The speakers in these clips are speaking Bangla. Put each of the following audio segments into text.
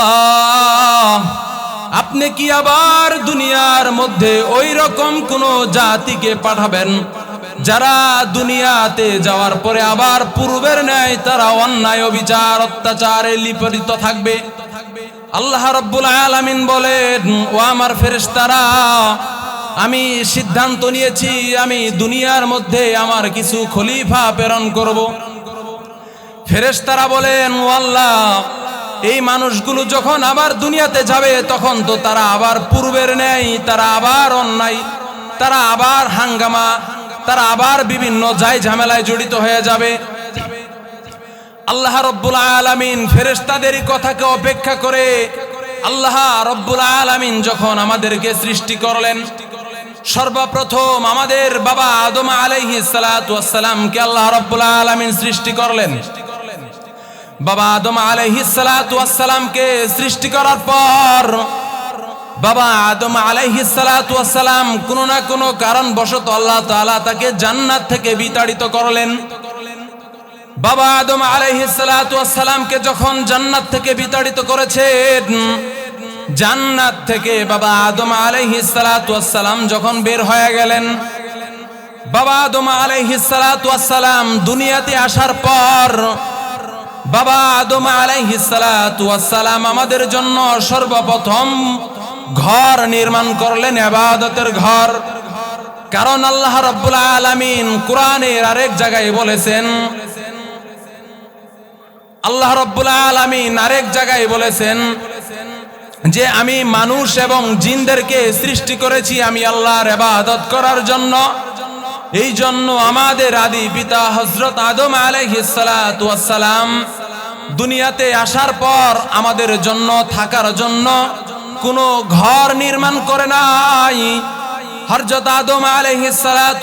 আল্লাহ, আপনি কি আবার দুনিয়ার মধ্যে ওই রকম কোন জাতিকে পাঠাবেন? যারা দুনিয়াতে যাওয়ার পরে আবার পূর্বের ন্যায় তারা অন্যায়, অবিচার, অত্যাচারে লিপরিত থাকবে? আল্লাহ রব্বুল আলামিন বলেন, ও আমার ফেরেশতারা, আমি সিদ্ধান্ত নিয়েছি, আমি দুনিয়ার মধ্যে আমার কিছু খলিফা প্রেরণ করব। ফেরেশতারা বলেন, ও আল্লাহ এই মানুষগুলো যখন আবার দুনিয়াতে যাবে, তখন তো তারা আবার পূর্বের নেই তারা আবার অন্যায়, তারা আবার হাঙ্গামা, তারা আবার বিভিন্ন যাই ঝামেলায় জড়িত হয়ে যাবে। আল্লাহ রব্বুল আলামিন ফেরেশতাদের কথাকে অপেক্ষা করে আল্লাহ রব্বুল আলামিন যখন আমাদেরকে সৃষ্টি করলেন, সর্বপ্রথম আমাদের বাবা আদম আলাইহিস সালাতু ওয়াস আল্লাহ রব্বুল আলামিন সৃষ্টি করলেন। বাবা আদম আলাইহিস সালাতু ওয়াস সালামকে সৃষ্টি করার পর বাবা আদম আলাইহিস সালাতু ওয়াস সালাম কোনো না কোনো কারণ বশত আল্লাহ তাআলা তাকে জান্নাত থেকে বিতাড়িত করলেন। বাবা আদম আলাইহিস সালাতু ওয়াস সালামকে যখন জান্নাত থেকে বিতাড়িত করেছেন, জান্নাত থেকে বাবা আদম আলাইহিস সালাতু ওয়াস সালাম যখন বের হয়ে গেলেন, বাবা আদম আলাইহিস সালাতু ওয়াস সালাম দুনিয়াতে আসার পর বাবা আদম সালাম আমাদের জন্য সর্বপ্রথম ঘর নির্মাণ করলেন, ইবাদতের ঘর। কারণ আল্লাহ রাব্বুল আলামিন কোরআনের আরেক জায়গায় বলেছেন, আল্লাহ রব্বুল আলামিন আরেক জায়গায় বলেছেন যে আমি মানুষ এবং জিনদেরকে সৃষ্টি করেছি আমি আল্লাহর ইবাদত করার জন্য। এই জন্য আমাদের আদি পিতা হযরত আদম আলাইহিস সালাতু দুনিয়াতে আসার পর আমাদের জন্য, থাকার জন্য কোনো ঘর নির্মাণ করে নাই। হযরত আদম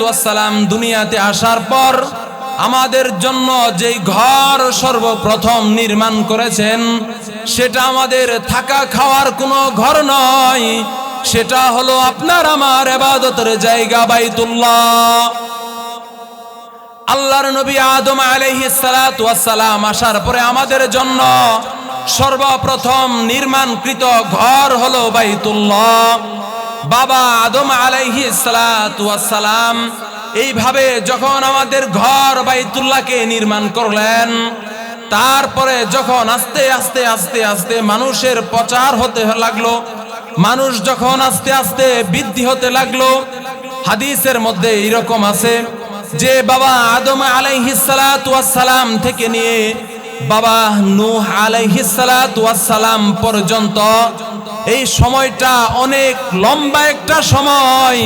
ওয়াস দুনিয়াতে আসার পর আমাদের জন্য যেই ঘর সর্বপ্রথম নির্মাণ করেছেন, সেটা আমাদের থাকা খাওয়ার কোনো ঘর নয়। সেটা হলো আপনার আমার এবাদতের জায়গা বাইতুল্লাহ। আল্লাহর নবী আদম সালাম আসার পরে আমাদের জন্য সর্বপ্রথম নির্মাণকৃত ঘর হলো বাইতুল্লাহ। বাবা আদম আলাইহিস সালাতু সালাম এইভাবে যখন আমাদের ঘর বাইতুল্লাহকে নির্মাণ করলেন, তারপরে যখন আস্তে আস্তে আস্তে আস্তে মানুষের প্রচার হতে লাগল মানুষ যখন আস্তে আস্তে বৃদ্ধি হতে লাগল, হাদিসের মধ্যে এইরকম আছে, যে বাবা আদম আলাইহিসালাম থেকে নিয়ে বাবা নূহ আলাইহিসালাম পর্যন্ত, এই সময়টা অনেক লম্বা একটা সময়।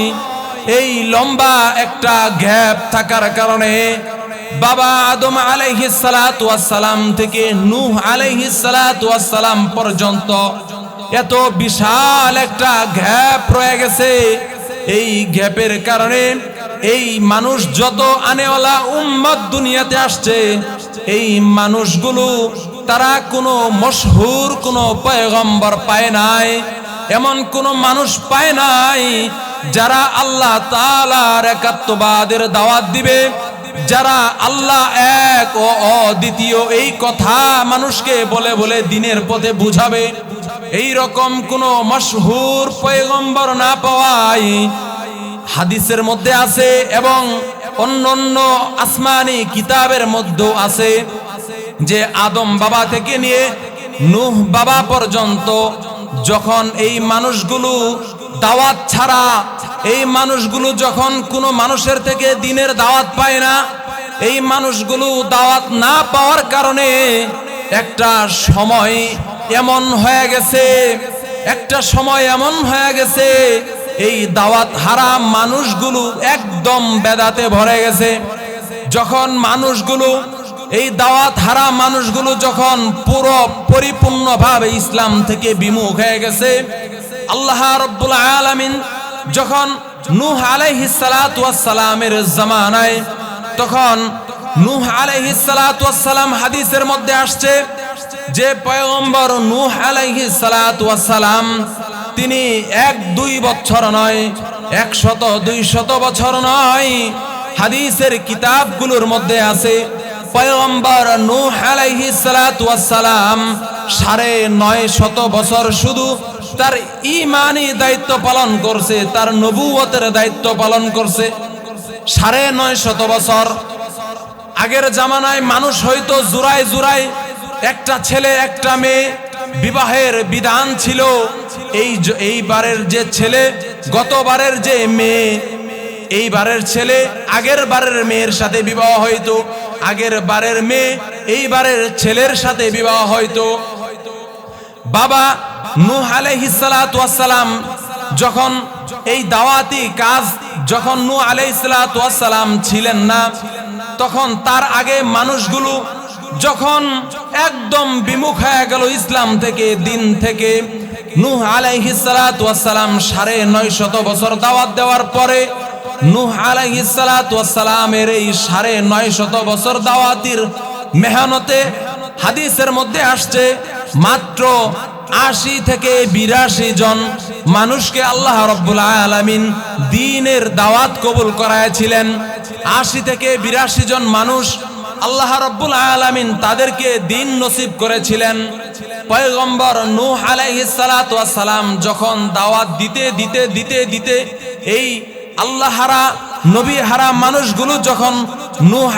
এই লম্বা একটা গ্যাপ থাকার কারণে বাবা আদম আলাইহিসালাম থেকে নূহ আলাইহিসালাম পর্যন্ত এত বিশাল একটা গ্যাপ রয়ে গেছে। এই গ্যাপের কারণে এই মানুষ যত আনেওয়ালা উম্মত দুনিয়াতে আসছে, এই মানুষগুলো তারা কোনো মশহুর, কোনো পয়গম্বর পায় নাই। এমন কোনো মানুষ পায় নাই যারা আল্লাহ তালার একাত্মবাদের দাওয়াত দিবে, যারা আল্লাহ এক ও অদ্বিতীয় এই কথা মানুষকে বলে বলে দিনের পথে বুঝাবে। এই রকম কোন মশহুর পয়গম্বর না পাওয়াই হাদিসের মধ্যে আছে এবং অন্য অন্য আসমানি কিতাবের মধ্যেও আছে যে আদম বাবা থেকে নিয়ে নুহ বাবা পর্যন্ত যখন এই মানুষগুলো দাওয়াত ছাড়া, এই মানুষগুলো যখন কোনো মানুষের থেকে দিনের দাওয়াত পায় না, এই মানুষগুলো দাওয়াত না পাওয়ার কারণে একটা সময় এমন হয়ে গেছে, একটা সময় এমন হয়ে গেছে, এই দাওয়াত হারা মানুষগুলো একদম বেদাতে ভরে গেছে। যখন মানুষগুলো, এই দাওয়াত হারা মানুষগুলো যখন পুরো পরিপূর্ণভাবে ইসলাম থেকে বিমুখ হয়ে গেছে, আল্লাহ রব্বুল আলামিন যখন নূহ সালামের জামানায়, তখন নূহ সালাম হাদিসের মধ্যে আসছে যে পয়গম্বর নূহ ওয়াস সালাম তিনি এক দুই বছর নয় একশত দুই শত বছর নয় হাদিসের কিতাবগুলোর মধ্যে আছে, পয়গম্বর নূহ ওয়াস সালাম সাড়ে নয় শত বছর শুধু তার ইমানি দায়িত্ব পালন করছে, তার নবুয়তের দায়িত্ব পালন করছে, সাড়ে নয় শত বছর। আগের জামানায় মানুষ হয়তো জুরায় জুরায় একটা ছেলে, একটা মেয়ে বিবাহের বিধান ছিল। এই এইবারের যে ছেলে, গতবারের যে মেয়ে, এইবারের ছেলে আগের বারের মেয়ের সাথে বিবাহ হয়তো। আগের বারের মেয়ে এইবারের ছেলের সাথে বিবাহ হয়তো। বাবা নূহ আলাইহিসসালাম যখন এই দাওয়াতি কাজ, যখন নূহ আলাইহিসসালাম ছিলেন না, তখন তার আগে মানুষগুলো যখন একদম বিমুখ হয়ে গেল ইসলাম থেকে, দিন থেকে, নূহ আলাইহিসসালাম সাড়ে নয় শত বছর দাওয়াত দেওয়ার পরে, নূহ আলাইহিসসালামের এই সাড়ে নয় শত বছর দাওয়াতির মেহনতে হাদিসের মধ্যে আসছে, মাত্র আশি থেকে বিরাশি জন মানুষকে আল্লাহ রব্বুল আলামিন দিনের দাওয়াত কবুল করাইছিলেন। আশি থেকে বিরাশি জন মানুষ আল্লাহ রব্বুল আলামিন তাদেরকে দিন নসিব করেছিলেন। পয়গম্বর নূহ সালাম যখন দাওয়াত দিতে দিতে দিতে দিতে এই আল্লাহ হারা নবী হারা মানুষগুলো যখন নূহ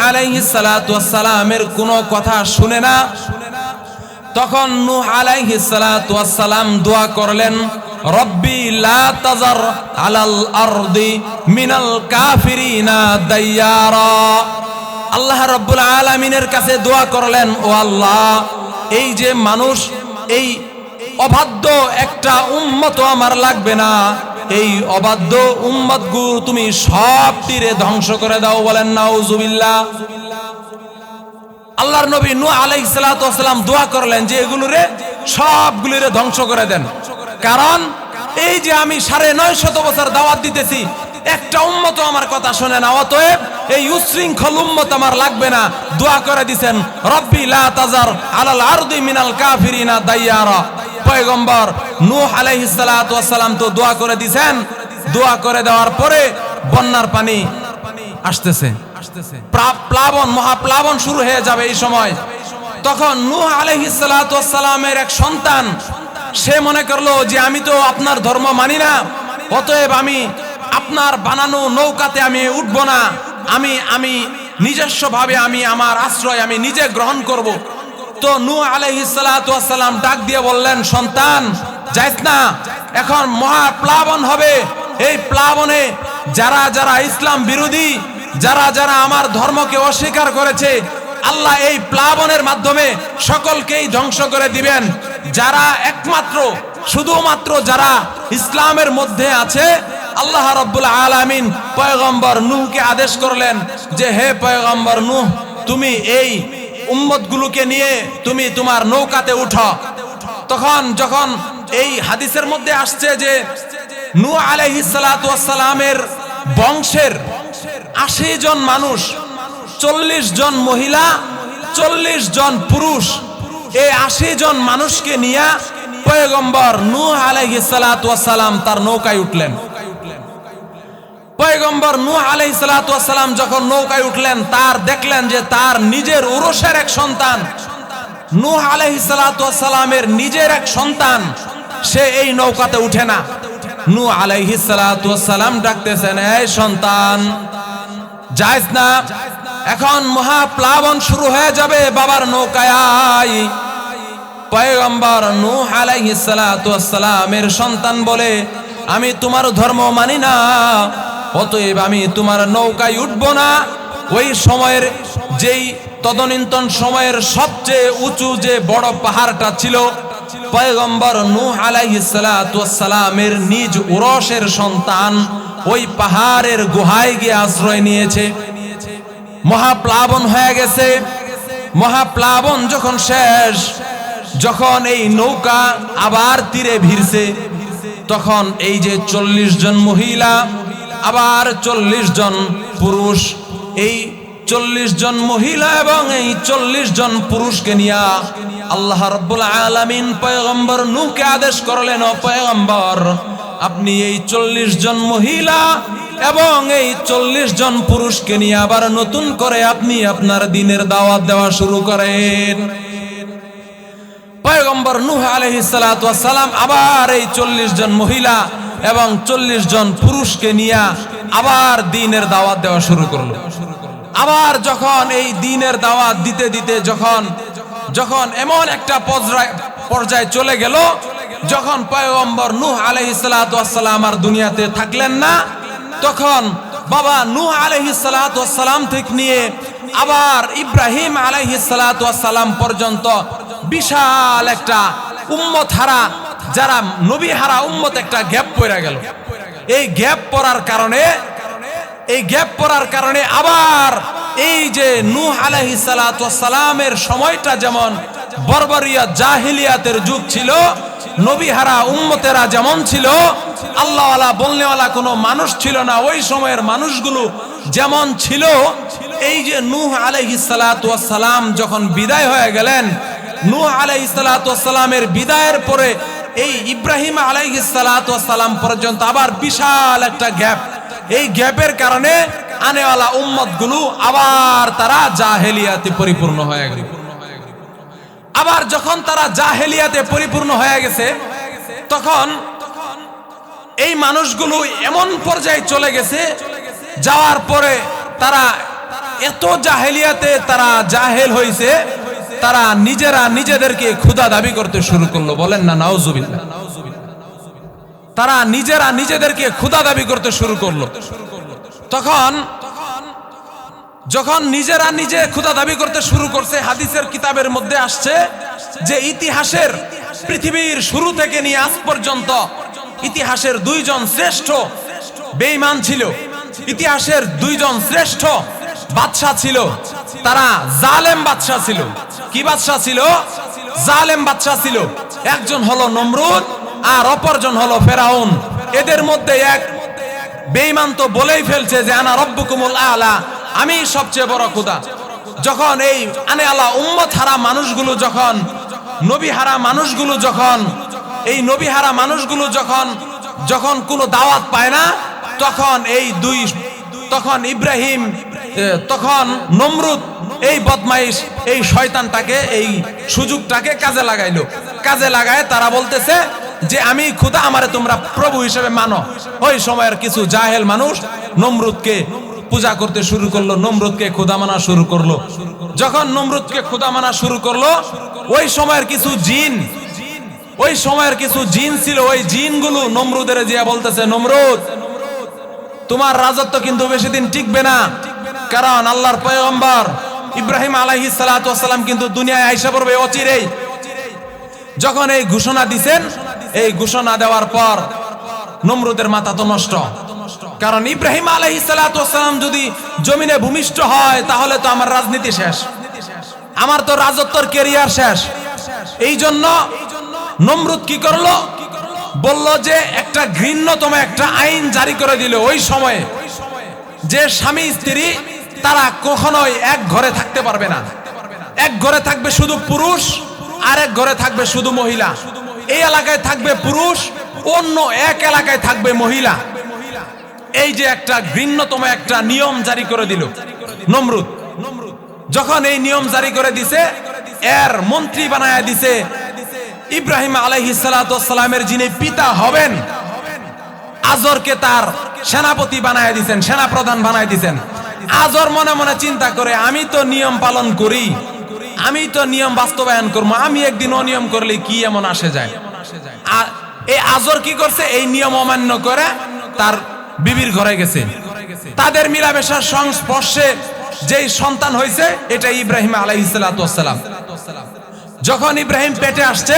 সালামের কোনো কথা শুনে না, তখন নূহ সালাম দোয়া করলেন, রব্বি লা তাজার আলাল আরদি মিনাল কাফিরিনা দাইয়ারা। আল্লাহ রব্বুল আলামিনের কাছে দোয়া করলেন, ও আল্লাহ, এই যে মানুষ, এই অবাধ্য একটা উম্মত আমার লাগবে না। এই অবাধ্য উম্মত তুমি সব তীরে ধ্বংস করে দাও বলেন নাউজুবিল্লাহ। আল্লাহর নবী সালাতু ওয়াস সালাম দোয়া করলেন যে এগুলোরে সবগুলোরে ধ্বংস করে দেন। কারণ এই যে আমি সাড়ে নয় শত বছর দাওয়াত দিতেছি, একটা উম্মত আমার কথা শোনে না, অতএব এই উশৃঙ্খল উম্মত আমার লাগবে না। দোয়া করে দিছেন, রব্বি লা তাজার আলাল আরদি মিনাল কাফিরিনা দাইয়ারা। পয়গম্বর নূহ আলাইহিস সালাতু ওয়াস সালাম তো দোয়া করে দিছেন। দোয়া করে দেওয়ার পরে বন্যার পানি আসতেছে। প্লাবন, মহাপ্লাবন শুরু হয়ে যাবে এই সময়। তখন নূহ আলহিসালামের এক সন্তান, সে মনে করল যে, আমি তো আপনার ধর্ম মানি না, অতএব আমি আপনার বানানো নৌকাতে আমি উঠব না। আমি আমি নিজস্ব ভাবে আমি আমার আশ্রয় আমি নিজে গ্রহণ করব। তো নূহ আলহিসালাম ডাক দিয়ে বললেন, সন্তান, যাইস না, এখন মহা প্লাবন হবে। এই প্লাবনে যারা যারা ইসলাম বিরোধী, যারা যারা আমার ধর্মকে অস্বীকার করেছে, আল্লাহ এই প্লাবনের মাধ্যমে সকলকেই ধ্বংস করে দিবেন। যারা একমাত্র, শুধুমাত্র যারা ইসলামের মধ্যে আছে আল্লাহ রব্বুল আলামিন পয়গম্বর নূহকে আদেশ করলেন যে, হে পয়গম্বর নূহ, তুমি এই উম্মতগুলোকে নিয়ে তুমি তোমার নৌকাতে উঠো। তখন যখন এই হাদিসের মধ্যে আসছে যে, নূহ আলাইহিস সালাতু সালামের বংশের আশি জন মানুষ, চল্লিশ জন মহিলা, চল্লিশ জন পুরুষ, এই আশি জন মানুষকে নিয়ে পয়গম্বর নূহ আলাইহিস সালাতু সালাম তার নৌকায় উঠলেন। পয়গম্বর নূহ আলাইহিস সালাতু সালাম যখন নৌকায় উঠলেন, তার দেখলেন যে তার নিজের উরসের এক সন্তান। নূহ ওয়াস সালামের নিজের এক সন্তান, সে এই নৌকাতে উঠে না। ওয়াস সালাম ডাকতেছেন, এই সন্তান, যাইস না। এখন মহাপ্লাবন শুরু হয়ে যাবে, বাবার নৌকায় আয়। পয়গম্বর নূহ সন্তান বলে, আমি তোমার ধর্ম মানি না। অতএব আমি তোমার নৌকায় উঠব না। ওই সময়ের যেই তদনীন্তন সময়ের সবচেয়ে উঁচু যে বড় পাহাড়টা ছিল, পয়গম্বর নূহ আলাইহিস সালাতু নিজ উরসের সন্তান ওই পাহাড়ের গুহায় গিয়ে আশ্রয় নিয়েছে। মহাপ্লাবন হয়ে গেছে। মহাপ্লাবন যখন শেষ, যখন এই নৌকা আবার তীরে ভিড়ছে, তখন এই যে চল্লিশ জন মহিলা আবার চল্লিশ জন পুরুষ। এই চল্লিশ জন মহিলা এবং এই চল্লিশ জন পুরুষকে নিয়া আল্লাহ রব্বুল আলামিন পয়গম্বর নূকে আদেশ করলেন পয়গম্বর, আপনি এই চল্লিশ জন মহিলা এবং এই চল্লিশ জন পুরুষকে নিয়ে আবার নতুন করে আপনি আপনার দিনের দাওয়াত দেওয়া শুরু করেন। পয়গম্বর নূহ আলহিসালাম আবার এই চল্লিশ জন মহিলা এবং চল্লিশ জন পুরুষকে নিয়ে আবার দিনের দাওয়াত দেওয়া শুরু করল। আবার যখন এই দিনের দাওয়াত দিতে দিতে যখন যখন এমন একটা পর্যায় চলে গেল, যখন পয়গম্বর নূহ আলহিসালাম আর দুনিয়াতে থাকলেন না, তখন বাবা নূহ আলহিসালাম থেকে নিয়ে আবার ইব্রাহিম আলহিসালাম পর্যন্ত বিশাল একটা উম্মত হারা যারা নবী হারা উম্মত একটা গ্যাপ পড়ে গেল। এই গ্যাপ পড়ার কারণে, এই গ্যাপ পড়ার কারণে আবার এই যে নূহ আলাইহি সালামের সময়টা যেমন বর্বরিয়া জাহিলিয়াতের যুগ ছিল নবীহারা উম্মতেরা যেমন ছিল, আল্লাহওয়ালা বলনেওয়ালা কোনো মানুষ ছিল না, ওই সময়ের মানুষগুলো যেমন ছিল, এই যে নূহ আলাইহি সালাম যখন বিদায় হয়ে গেলেন, নূহ আলাইহি সালামের বিদায়ের পরে এই ইব্রাহিম আলাইহি সালাম পর্যন্ত আবার বিশাল একটা গ্যাপ। এই গ্যাপের কারণে আনেওয়ালা উম্মতগুলো আবার তারা জাহেলিয়াতে পরিপূর্ণ হয়ে গেল। আবার যখন তারা জাহেলিয়াতে পরিপূর্ণ হয়ে গেছে, তখন এই মানুষগুলো এমন পর্যায়ে চলে গেছে, যাওয়ার পরে তারা এত জাহেলিয়াতে তারা জাহেল হয়েছে তারা নিজেরা নিজেদেরকে ক্ষুধা দাবি করতে শুরু করল। বলেন না নাওজুবিল্লাহ তারা নিজেরা নিজেদেরকে ক্ষুধা দাবি করতে শুরু করল। তখন যখন নিজেরা নিজে ক্ষুধা দাবি করতে শুরু করছে, হাদিসের কিতাবের মধ্যে আসছে যে ইতিহাসের পৃথিবীর শুরু থেকে নিয়ে আজ পর্যন্ত ইতিহাসের দুইজন শ্রেষ্ঠ বেঈমান ছিল। ইতিহাসের দুইজন শ্রেষ্ঠ বাদশাহ ছিল। তারা জালেম বাদশাহ ছিল। কি বাদশাহ ছিল? জালেম বাদশাহ ছিল। একজন হলো নমরুদ আর অপরজন হলো ফেরাউন। এদের মধ্যে এক বেঈমান তো বলেই ফেলছে যে, আনা রব্বুকুমুল আলা। আমি সবচেয়ে বড় খোদা যখন এই আনে আলা উম্মত হারা মানুষগুলো যখন, নবী হারা মানুষগুলো যখন, এই নবী হারা মানুষগুলো যখন যখন কোনো দাওয়াত পায় না, তখন এই দুই, তখন ইব্রাহিম তখন নমরুদ এই বদমাইশ, এই শয়তানটাকে, এই সুযোগটাকে কাজে লাগাইলো। কাজে লাগায় তারা বলতেছে যে, আমি খুদা আমারে তোমরা প্রভু হিসেবে মানো। ওই সময়ের কিছু জাহেল মানুষ নমরুদকে পূজা করতে শুরু করল, নমরুদকে খুদা মানা শুরু করল। যখন নমরুদকে খুদা মানা শুরু করল, ওই সময়ের কিছু জিন, ওই সময়ের কিছু জিন ছিল, ওই জিনগুলো নমরুদের যে বলতেছে, নমরুদ, তোমার রাজত্ব কিন্তু বেশি দিন টিকবে না। কারণ আল্লাহর পয়গম্বর ইব্রাহিম আলাইহি সালাম কিন্তু দুনিয়ায় আইসা পড়বে অচিরেই। যখন এই ঘোষণা দিছেন, এই ঘোষণা দেওয়ার পর নমরুদের মাথা তো নষ্ট। কারণ ইব্রাহিম আলাইহি সালাম যদি জমিনে ভূমিষ্ঠ হয়, তাহলে তো আমার রাজনীতি শেষ। আমার তো রাজত্বর কেরিয়ার শেষ। এই জন্য নমরুদ কি করল? বলল যে একটা ঘৃণ্যতম একটা আইন জারি করে দিল ওই সময়ে। যে স্বামী স্ত্রী তারা কখনোই এক ঘরে থাকতে পারবে না। এক ঘরে থাকবে শুধু পুরুষ আর এক ঘরে থাকবে শুধু মহিলা। এই এলাকায় থাকবে পুরুষ, অন্য এক এলাকায় থাকবে মহিলা। এই যে একটা ঘৃণ্যতম একটা নিয়ম জারি করে দিল নমরুদ। যখন এই নিয়ম জারি করে দিছে, এর মন্ত্রী বানায় দিছে ইব্রাহিম আলাইহিস সালামের যিনি পিতা হবেন, আজরকে তার সেনাপতি বানায় দিছেন সেনা প্রধান বানায় দিছেন। আজর মনে মনে চিন্তা করে, আমি তো নিয়ম পালন করি, আমি তো নিয়ম বাস্তবায়ন করব, আমি একদিন অনিয়ম করলে কি এমন আসে যায়? এই আজর কি করছে? এই নিয়ম অমান্য করে তার বিবির ঘরে গেছে। তাদের মিলামেশার সংস্পর্শে যেই সন্তান হয়েছে, এটা ইব্রাহিম আলাইহিসালাম যখন ইব্রাহিম পেটে আসছে,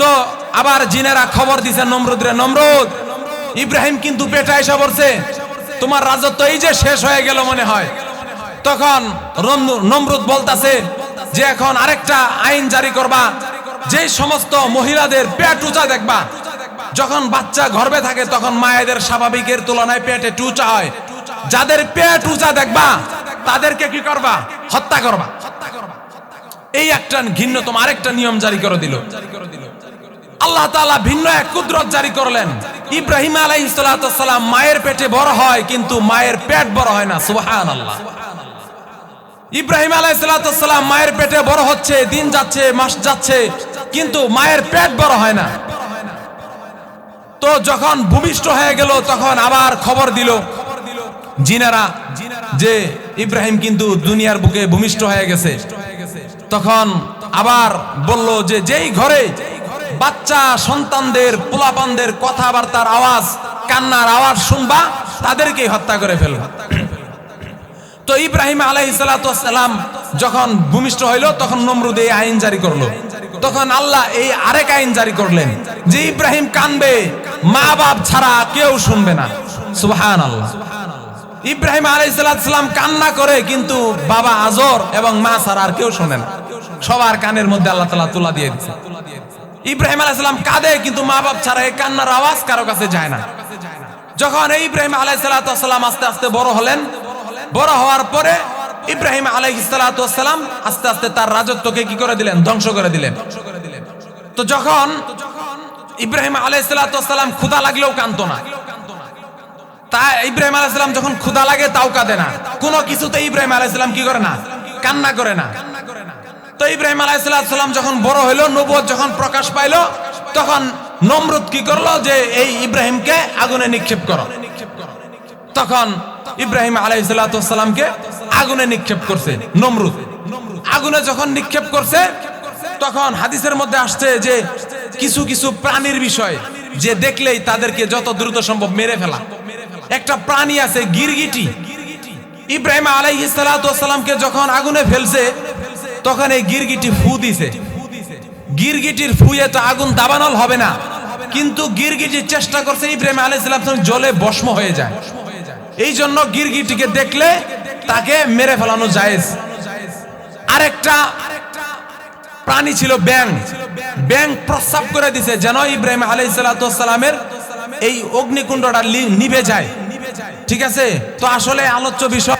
তো আবার জিনেরা খবর দিছে, নমরুদ রে, নমরুদ। ইব্রাহিম কিন্তু পেটে এসে পড়ছে। তোমার রাজত্ব এই যে শেষ হয়ে গেল মনে হয়। তখন নমরুদ বলতাছে যে এখন আরেকটা আইন জারি করবা যে সমস্ত মহিলাদের পেট উঁচা দেখবা। যখন বাচ্চা গর্ভে থাকে, তখন মায়েদের স্বাভাবিকের তুলনায় পেটে টুচা হয়। যাদের পেট উঁচা দেখবা, তাদেরকে কি করবা? হত্যা করবা। এই একটা ঘিন্নতম আরেকটা নিয়ম জারি করে দিল। আল্লাহ তাআলা ভিন্ন এক কুদরত জারি করলেন। ইব্রাহিম আলাইহিস সালাম মায়ের পেটে বড় হয়, কিন্তু মায়ের পেট বড় হয় না, সুবহানাল্লাহ। ইব্রাহিম আলাইহিস সালাম মায়ের পেটে বড় হচ্ছে, দিন যাচ্ছে, মাস যাচ্ছে, কিন্তু মায়ের পেট বড় হয় না। তো যখন ভূমিষ্ঠ হয়ে গেল, তখন আবার খবর দিল জিনারা যে ইব্রাহিম কিন্তু দুনিয়ার বুকে ভূমিষ্ঠ হয়ে গেছে। তখন আবার বলল যে, যেই ঘরে বাচ্চা, সন্তানদের, পোলাপানদের কথাবার্তার আওয়াজ, কান্নার আওয়াজ শুনবা তাদেরকে হত্যা করে ফেলবা তো ইব্রাহিম আলাই সালাম যখন ভূমিষ্ঠ হইল, তখন নমরুদ এই আইন জারি করল। তখন আল্লাহ এই আরেক আইন জারি করলেন যে ইব্রাহিম কানবে মা বাপ ছাড়া কেউ শুনবে না। সুবহান আল্লাহ ইব্রাহিম আলাই সালাম কান্না করে, কিন্তু বাবা আজর এবং মা ছাড়া আর কেউ শোনে না। সবার কানের মধ্যে আল্লাহ তালা তুলা দিয়ে দিচ্ছে ইব্রাহিম আলাইসালাম কাঁদে, কিন্তু মা বাপ ছাড়া এই কান্নার আওয়াজ কারও কাছে যায় না। যখন এই ইব্রাহিম আলাইসালাম আস্তে আস্তে বড় হলেন, বড় হওয়ার পরে ইব্রাহিম আলাইসালাম আস্তে আস্তে তার রাজত্বকে কি করে দিলেন? ধ্বংস করে দিলেন। তো যখন ইব্রাহিম আলাইসালাম ক্ষুধা লাগলেও কানতো না। তা ইব্রাহিম আলাইসালাম যখন ক্ষুদা লাগে তাও কাঁদে না। কোনো কিছুতে ইব্রাহিম আলাইসালাম কি করে না? কান্না করে না। তো ইব্রাহিম আলাইসালাম যখন বড় হইল নবুয়ত যখন প্রকাশ পাইলো, তখন নমরুদ কি করল যে, এই ইব্রাহিমকে আগুনে নিক্ষেপ করো। তখন ইব্রাহিম আলাইসালামকে আগুনে নিক্ষেপ করছে, নমরুদ। আগুনে যখন নিক্ষেপ করছে, তখন হাদিসের মধ্যে আসছে যে, কিছু কিছু প্রাণীর বিষয় যে দেখলেই তাদেরকে যত দ্রুত সম্ভব মেরে ফেলা। একটা প্রাণী আছে গিরগিটি। ইব্রাহিম আলাইসালামকে যখন আগুনে ফেলছে তখন এই গিরগিটি ফু দিছে। গিরগিটির ফুয়ে তো আগুন দাবানল হবে না। কিন্তু গিরগিটির চেষ্টা করছে ইব্রাহিম আলাইসালাম জলে ভস্ম হয়ে যায়। এই জন্য গিরগিটিকে দেখলে তাকে মেরে ফেলানো জায়েজ। আরেকটা প্রাণী ছিল ব্যাং ব্যাং প্রস্রাব করে দিছে যেন ইব্রাহিম আলাইসালামের এই অগ্নিকুণ্ডটা নিভে যায়। ঠিক আছে? তো আসলে আলোচ্য বিষয়